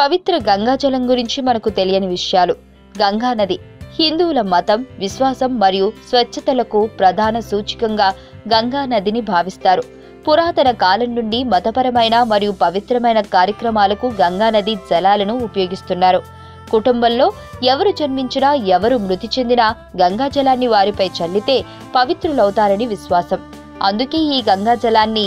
పవిత్ర గంగాజలం గురించి మనకు తెలియని విషయాలు. గంగా నది హిందువుల మతం విశ్వాసం మరియు స్వచ్ఛతలకు ప్రధాన సూచికంగా గంగా నదిని భావిస్తారు. పురాతన కాలం నుండి మతపరమైన మరియు పవిత్రమైన కార్యక్రమాలకు గంగానది జలాలను ఉపయోగిస్తున్నారు. కుటుంబంలో ఎవరు జన్మించినా ఎవరు మృతి చెందినా గంగా జలాన్ని వారిపై చల్లితే పవిత్రులవుతారని విశ్వాసం. అందుకే ఈ గంగా జలాన్ని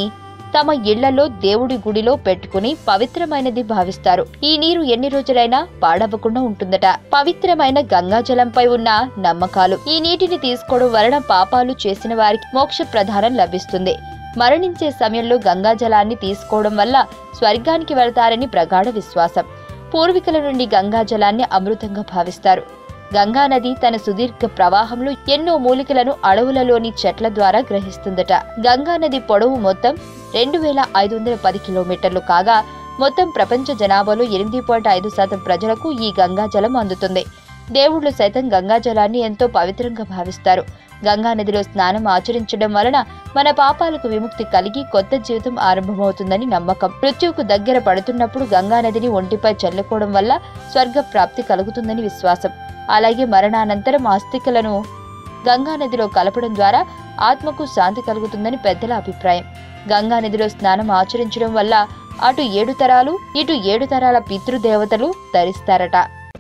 తమ ఇళ్ళలో దేవుడి గుడిలో పెట్టుకుని పవిత్రమైనది భావిస్తారు. ఈ నీరు ఎన్ని రోజులైనా పాడవకుండా ఉంటుందట. పవిత్రమైన గంగాజలంపై ఉన్న నమ్మకాలు ఈ నీటిని తీసుకోవడం వలన పాపాలు చేసిన వారికి మోక్ష ప్రధానం లభిస్తుంది. మరణించే సమయంలో గంగాజలాన్ని తీసుకోవడం వల్ల స్వర్గానికి వెళతారని ప్రగాఢ విశ్వాసం. పూర్వీకుల నుండి గంగాజలాన్ని అమృతంగా భావిస్తారు. గంగా నది తన సుదీర్ఘ ప్రవాహంలో ఎన్నో మూలికలను అడవులలోని చెట్ల ద్వారా గ్రహిస్తుందట. గంగా నది పొడవు మొత్తం రెండు వేల ఐదు వందల పది కిలోమీటర్లు కాగా మొత్తం ప్రపంచ జనాభాలో ఎనిమిది పాయింట్ ఐదు శాతం ప్రజలకు ఈ గంగాజలం అందుతుంది. దేవుళ్ళు సైతం గంగా జలాన్ని ఎంతో పవిత్రంగా భావిస్తారు. గంగా నదిలో స్నానం ఆచరించడం వలన మన పాపాలకు విముక్తి కలిగి కొత్త జీవితం ఆరంభమవుతుందని నమ్మకం. మృత్యువుకు దగ్గర పడుతున్నప్పుడు గంగా నదిని ఒంటిపై చల్లుకోవడం వల్ల స్వర్గ ప్రాప్తి కలుగుతుందని విశ్వాసం. అలాగే మరణానంతరం ఆస్తికలను గంగా నదిలో కలపడం ద్వారా ఆత్మకు శాంతి కలుగుతుందని పెద్దల అభిప్రాయం. గంగా నదిలో స్నానం ఆచరించడం వల్ల అటు ఏడు తరాలు ఇటు ఏడు తరాల పితృదేవతలు ధరిస్తారట.